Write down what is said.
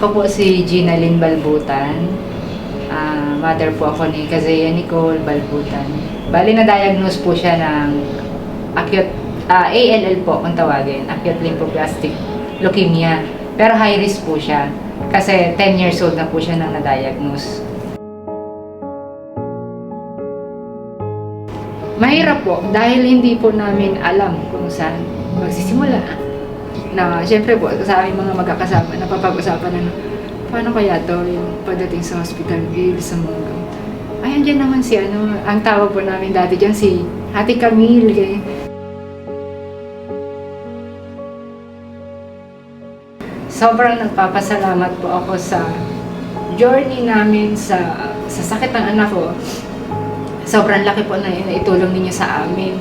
Ako po si Gina Lynn Balbutan. Ah, mother po ako ni Kazea Nicole Balbutan. Bali na-diagnose po siya ng acute, ah, ALL po kung tawagin, acute lymphoblastic leukemia. Pero high risk po siya kasi 10 years old na po siya nang na-diagnose. Mahirap po dahil hindi po namin alam kung saan magsisimula. Na syempre po sa aming mga magkakasama, napapag-usapan na paano kaya to yung pagdating sa hospital bill, sa mga gamot. Ay, andyan naman si ano, ang tawag po namin dati dyan si Ate Camille. Kay, sobrang nagpapasalamat po ako sa journey namin sa sa sakit ng anak ko. Sobrang laki po na itulong ninyo sa amin.